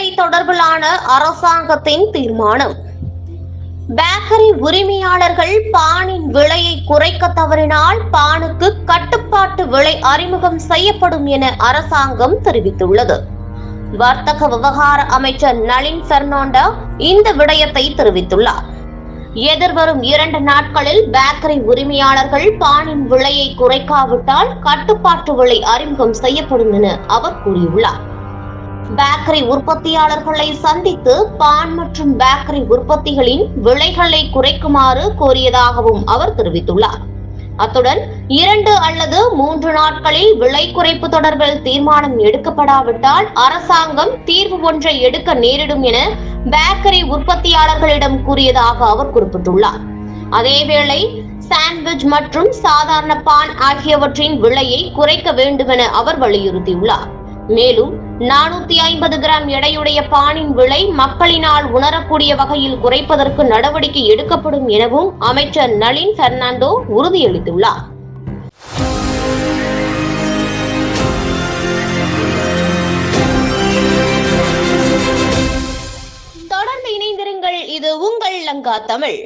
விலை தொடர்பிலான அரசாங்கத்தின் தீர்மானம். பேக்கரி உரிமையாளர்கள் பானின் விலையை குறைக்க தவறினால் பானுக்கு கட்டுப்பாட்டு விலை அறிமுகம் செய்யப்படும் என அரசாங்கம் தெரிவித்துள்ளது. வர்த்தக விவகார அமைச்சர் நளின் பெர்னாண்டோ இந்த விடயத்தை தெரிவித்துள்ளார். எதிர்வரும் இரண்டு நாட்களில் பேக்கரி உரிமையாளர்கள் பானின் விலையை குறைக்காவிட்டால் கட்டுப்பாட்டு விலை அறிமுகம் செய்யப்படும் என அவர் கூறியுள்ளார். பேக்கரி உற்பத்தியாளர்களை சந்தித்து பான் மற்றும் பேக்கரி உற்பத்திகளின் விலைகளை குறைக்குமாறு கோரியதாகவும் அவர் தெரிவித்துள்ளார். அத்துடன் இரண்டு அல்லது மூன்று நாட்களில் விலை குறைப்பு தொடர்பில் தீர்மானம் எடுக்கப்படாவிட்டால் அரசாங்கம் தீர்வு ஒன்றை எடுக்க நேரிடும் என பேக்கரி உற்பத்தியாளர்களிடம் கூறியதாக அவர் குறிப்பிட்டுள்ளார். அதேவேளை சாண்ட்விச் மற்றும் சாதாரண பான் ஆகியவற்றின் விலையை குறைக்க வேண்டும் என அவர் வலியுறுத்தியுள்ளார். மேலும் நானூத்தி ஐம்பது கிராம் எடையுடைய பானின் விலை மக்களினால் உணரக்கூடிய வகையில் குறைப்பதற்கு நடவடிக்கை எடுக்கப்படும் எனவும் அமைச்சர் நளின் பெர்னாண்டோ உறுதியளித்துள்ளார். தொடர்ந்து இணைந்திருங்கள் இது உங்கள் லங்கா தமிழ்.